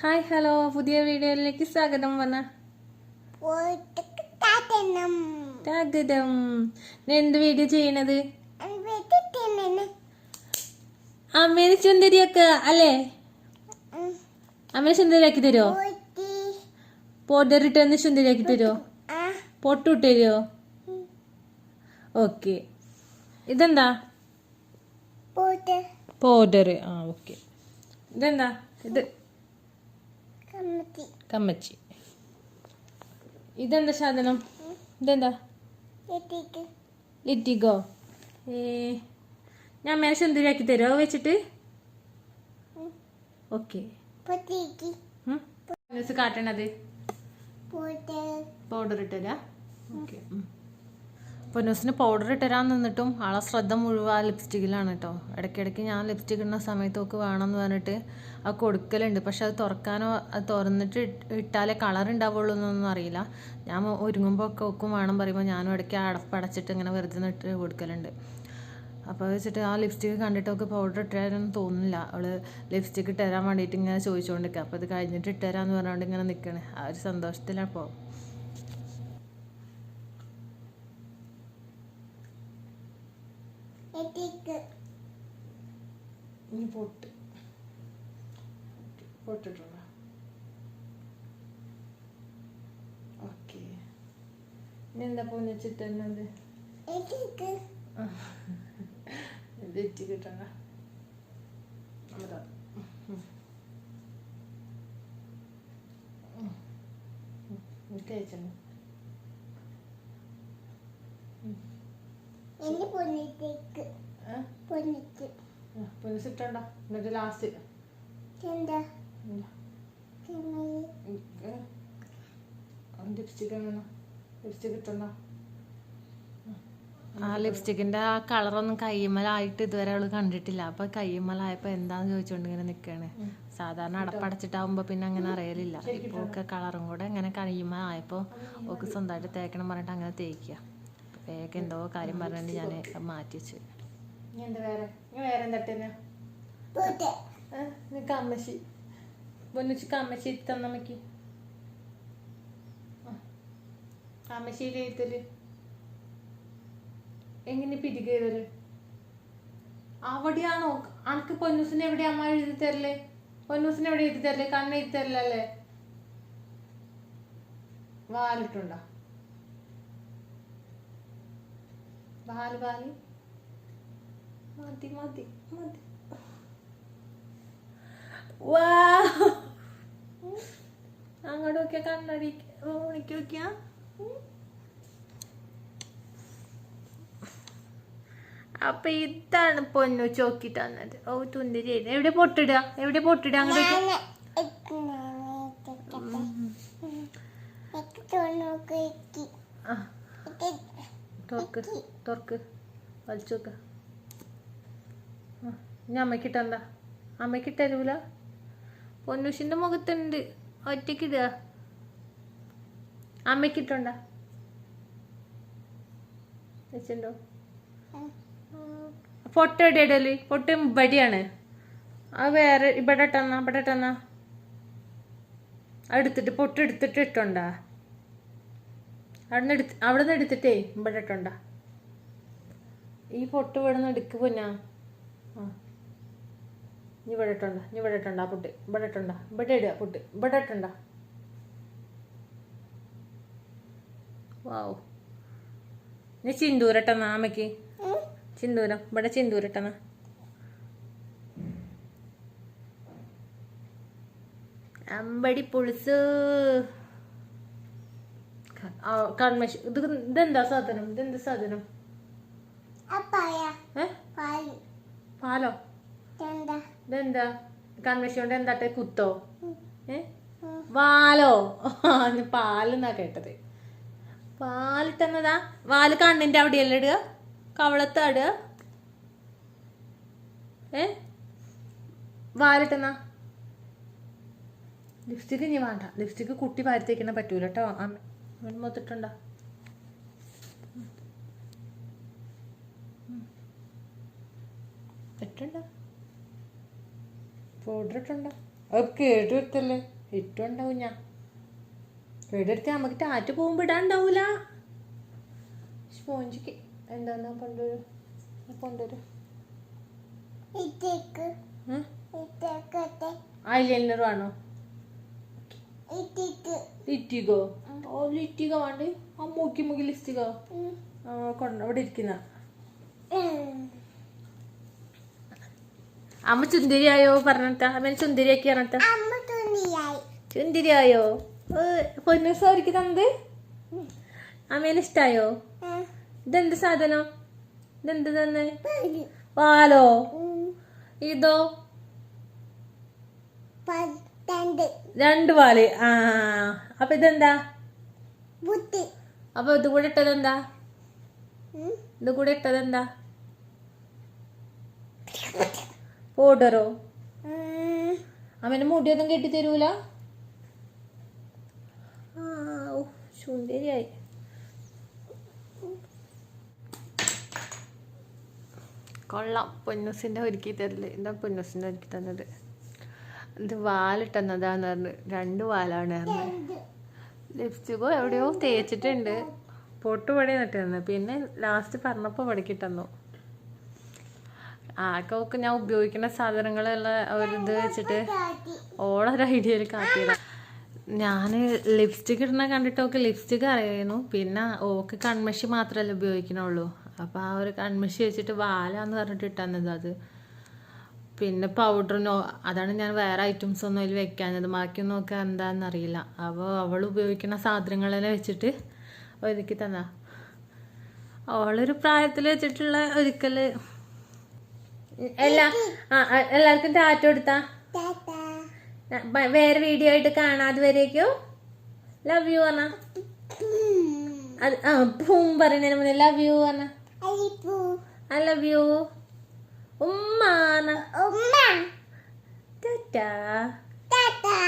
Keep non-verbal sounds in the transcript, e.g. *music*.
Hi hello. പുതിയ വീഡിയോയിലേക്ക് സ്വാഗതം. വന്ന സ്വാഗതം. എന്ത് വീഡിയോ ചെയ്യണത്? അമ്മേനെ ചുന്തരിയൊക്കെ അല്ലേ? അമ്മേനെ ചുന്തരിയാക്കി തരുമോ പോട്ടറിട്ട് ഒന്ന് സുന്ദരിയാക്കി തരുമോ പൊട്ടിട്ട് തരുമോ ഓക്കെ. ഇതെന്താ? പോട്ടർ പൗഡർ ആ ഓക്കെ. ഇതെന്താ? ഇത് കമ്മച്ചി ഇതെന്താ സാധനം? ഇതെന്താ? ലിറ്റിഗോ ഏ ഞാൻ അമ്മേനെ എന്തിനാക്കി തരുമോ വെച്ചിട്ട്? ഓക്കെ. കാട്ടണത്? പൗഡർ ഇട്ടല്ല ഓക്കെ പൊന്നൂസിന് പൗഡർ ഇട്ടരാൻ നിന്നിട്ടും ആളെ ശ്രദ്ധ മുഴുവൻ ആ ലിപ്സ്റ്റിക്കിലാണ് കേട്ടോ ഇടയ്ക്കിടയ്ക്ക് ഞാൻ ലിപ്സ്റ്റിക് ഇടുന്ന സമയത്തൊക്കെ വേണമെന്ന് പറഞ്ഞിട്ട് അത് കൊടുക്കലുണ്ട്. പക്ഷെ അത് തുറക്കാനോ അത് തുറന്നിട്ട് ഇട്ടാലേ കളർ ഉണ്ടാവുള്ളൂ എന്നൊന്നും അറിയില്ല. ഞാൻ ഒരുങ്ങുമ്പോൾ ഒക്കെ ഒക്കും വേണം പറയുമ്പോൾ ഞാനും ഇടയ്ക്ക് അടപ്പടച്ചിട്ട് ഇങ്ങനെ വെറുതെ നിട്ട് കൊടുക്കലുണ്ട്. അപ്പോൾ വെച്ചിട്ട് ആ ലിപ്സ്റ്റിക്ക് കണ്ടിട്ടൊക്കെ പൗഡർ ഇട്ടുതരാനൊന്നും തോന്നുന്നില്ല. അവൾ ലിപ്സ്റ്റിക്ക് ഇട്ടുതരാൻ വേണ്ടിയിട്ട് ഇങ്ങനെ ചോദിച്ചുകൊണ്ടിരിക്കുക അപ്പോൾ ഇത് കഴിഞ്ഞിട്ട് ഇട്ടുതരാന്ന് പറഞ്ഞുകൊണ്ട് ഇങ്ങനെ നിൽക്കണേ ആ ഒരു സന്തോഷത്തിലാണ് ഇപ്പോൾ ഇനി പൊട്ട്. പൊട്ടിട്ടുള്ള ഓക്കെ. ഇനി എന്താ പൊന്നിച്ചിട്ടുള്ളത് വെട്ടിക്ക്. തെറ്റി കിട്ടണ പൊന്നിട്ടേക്ക് പൊന്നിട്ട് പൊന്നിച്ചിട്ടുണ്ടോ? എന്നിട്ട് ലാസ്റ്റ് ലിപ്സ്റ്റിക് എങ്ങനെ ലിപ്സ്റ്റിക് ഇട്ടുണ്ടോ? ആ ലിപ്സ്റ്റിക്കിന്റെ ആ കളറൊന്നും കയ്യമ്മലായിട്ട് ഇതുവരെ അവൾ കണ്ടിട്ടില്ല. അപ്പൊ കയ്യമ്മലായപ്പോ എന്താന്ന് ചോദിച്ചോണ്ട് ഇങ്ങനെ നിക്കാണ്. സാധാരണ അടപ്പടച്ചിട്ടാവുമ്പോ പിന്നെ അങ്ങനെ അറിയലില്ല. ഇപ്പൊ ഒക്കെ കളറും കൂടെ ഇങ്ങനെ കയ്യമ്മലായപ്പോ ഒക്കെ സ്വന്തമായിട്ട് തേക്കണം പറഞ്ഞിട്ട് അങ്ങനെ തേക്കുക വേഗം എന്തോ കാര്യം പറഞ്ഞിട്ട് ഞാൻ മാറ്റി വെച്ച്. എന്താ വേറെ? വേറെ എന്താ പോയിട്ട് കമ്മശി. പൊന്നിച്ച് കമ്മശി തന്നമ്മക്ക് കമ്മശിയിൽ എഴുത്തൽ എങ്ങനെ പിരിക ചെയ്തൽ അവിടെയാണോ? അനക്ക് പൊന്നൂസിന് എവിടെ അമ്മ എഴുതി തരല്ലേ പൊന്നൂസിന് എവിടെ എഴുതി തരല്ലേ കണ്ണ് എഴുതി തരലല്ലേ? വാലിട്ടുണ്ടോ? വാൽ വാൽ മതി മതി മതി വാ അങ്ങോട്ട് നോക്കിയ കണ്ണടി ഓണിക്ക് നോക്കിയ അപ്പൊ ഇതാണ് പൊന്നു ചോക്കി തന്നത്. ഓ തുന്തിരി എവിടെ പൊട്ടിടുക? എവിടെ പൊട്ടിടുക അങ്ങോട്ട്? ആ. തുറക്ക് തുറക്ക്. വലിച്ചു നോക്ക. ഞാൻ അമ്മയ്ക്കിട്ടണ്ട അമ്മയ്ക്കിട്ടരൂല പൊന്നുഷിന്റെ മുഖത്തുണ്ട്. ഒറ്റക്കിടുക അമ്മയ്ക്കിട്ടുണ്ട വെച്ചിട്ടുണ്ടോ? പൊട്ട എവിടെ ഇടൽ? പൊട്ട ഇവിടെയാണ്. അത് വേറെ ഇവിടെ ഇട്ടെന്നാ ഇവിടെ ഇട്ടെന്നാ എടുത്തിട്ട് പൊട്ട് എടുത്തിട്ട് ഇട്ടുണ്ടാ? അവിടെ നിന്ന് എടുത്ത് അവിടെ നിന്ന് എടുത്തിട്ടേ ഇവിടെ ഈ പൊട്ട് ഇവിടെ നിന്ന് എടുക്ക് പൊന്നാ. ആ. നീ ഇവിടെ നീ ഇവിടെ ഇട്ടുണ്ട ആ പൊട്ട്? ഇവിടെ ഇവിടെ ഇടുക പൊട്ട്. ഇവിടെ ഇട്ടുണ്ട വാവ്. നീ ചിന്തൂരട്ടെന്നാ അമ്മയ്ക്ക്? ചിന്തൂരം. ഇവിടെ ചിന്തൂരട്ടെന്നാ? അമ്പടി പുളിസ്. കൺമശി ഇത് ഇതെന്താ സാധനം? ഇതെന്താ സാധനം? പാലോ? ഇതെന്താ? കൺമഷി കൊണ്ട് എന്താട്ടെ? കുത്തോ? ഏ? വാലോ? *laughs* പാലെന്നാ കേട്ടത്. പാലിട്ടെന്നതാ? വാൽ കണ്ണിന്റെ അവിടെയല്ലേ ഇടുക? കവളത്താടുക ഏ? വാലിട്ടെന്നാ? ലിപ്സ്റ്റിക്ക് ഇനി വേണ്ട. ലിപ്സ്റ്റിക്ക് കുട്ടി വാരത്തേക്കണ പറ്റൂല കേട്ടോ അമ്മ. മൊത്തിട്ടുണ്ടോ ഇട്ടുണ്ടോ? പൗഡർ ഇട്ടുണ്ടോ അത് വരുത്തല്ലേ? ഇട്ടുണ്ടാവും ഞാൻ. കേടെടുത്ത് നമുക്ക് ടാറ്റ് പോകുമ്പോൾ ഇടാണ്ടാവൂല. സ്പോഞ്ചിക്ക് എന്താന്നാ കൊണ്ടുവരും? കൊണ്ടുവരും. ഐലൈനർ ആണോ ലിറ്റിഗോ ഓ ലിറ്റിക വേണ്ട? ആ മൂക്കി മൂക്കി. ആ കൊണ്ട് അവിടെ ഇരിക്കുന്ന. അമ്മ ചുന്തിരിയായോ? പറഞ്ഞിട്ട. അമ്മ ചുന്തിരിയാക്കി പറഞ്ഞിട്ട. ചുന്തിരിയായോ. പൊന്നു സാരിക്ക് തന്നത്? അമ്മേനെ ഇഷ്ടായോ. ഇതെന്ത് സാധനം? ഇതെന്ത് തന്നെ. പാലോ ഇതോ? രണ്ട്. പാൽ ആ അപ്പൊ ഇതെന്താ? ബുദ്ധി. അപ്പൊ ഇത് കൂടെ ഇട്ടതെന്താ? എന്താ ഇത് കൂടെ ഇട്ടതെന്താ? പൗഡറോ? ഉം. അമ്മേനെ മുടിയൊന്നും കെട്ടി തരൂല? സുന്ദരിയായി കൊള്ളാം. പൊന്നൂസിന്റെ ഒരുക്കി തരൽ. എന്താ പൊന്നൂസിന്റെ ഒരുക്കി തന്നത്. ഇത് വാലിട്ടെന്നതാന്ന് പറഞ്ഞു രണ്ട് വാലാണ് പറഞ്ഞത്. ലിപ്സ്റ്റിക്കോ എവിടെയോ തേച്ചിട്ടുണ്ട്. പൊട്ട് പണി നട്ടിരുന്നു പിന്നെ ലാസ്റ്റ് പറഞ്ഞപ്പോൾ പടിക്ക് തന്നു ആക്കൊക്കെ ഞാൻ ഉപയോഗിക്കുന്ന സാധനങ്ങളുള്ള ഒരു ഇത് വെച്ചിട്ട്. ഓളൊരു ഐഡിയയിൽ കാട്ടിയതാ. ഞാൻ ലിപ്സ്റ്റിക് ഇടുന്ന കണ്ടിട്ട് ഒക്കെ ലിപ്സ്റ്റിക് അറിയായിരുന്നു. പിന്നെ ഓക്ക് കൺമഷി മാത്രമല്ല ഉപയോഗിക്കണുള്ളൂ. അപ്പോൾ ആ ഒരു കൺമഷി വെച്ചിട്ട് വാലാന്ന് പറഞ്ഞിട്ട് ഇട്ടന്നത് അത്. പിന്നെ പൗഡറിനോ അതാണ് ഞാൻ വേറെ ഐറ്റംസ് ഒന്നും അതിൽ വെക്കാഞ്ഞത്. ബാക്കിയൊന്നും നോക്കാൻ എന്താണെന്ന് അറിയില്ല. അപ്പോൾ അവൾ ഉപയോഗിക്കുന്ന സാധനങ്ങളെല്ലാം വെച്ചിട്ട് ഒരുക്കി തന്നാ. അവളൊരു പ്രായത്തിൽ വെച്ചിട്ടുള്ള ഒരിക്കൽ എല്ലാ ആ എല്ലാവർക്കും ടാറ്റ കൊടുത്താ. ബ- വേറെ വീഡിയോ ആയിട്ട് കാണാതെ അതുവരേക്കും. ലവ് യു പറഞ്ഞ. അത് ആ പൂം പറയുന്നതിന് മുന്നേ ലവ് യു പറഞ്ഞ. ഐ ലവ് യു ഉമ്മാന ഉമ്മ. Tata tata.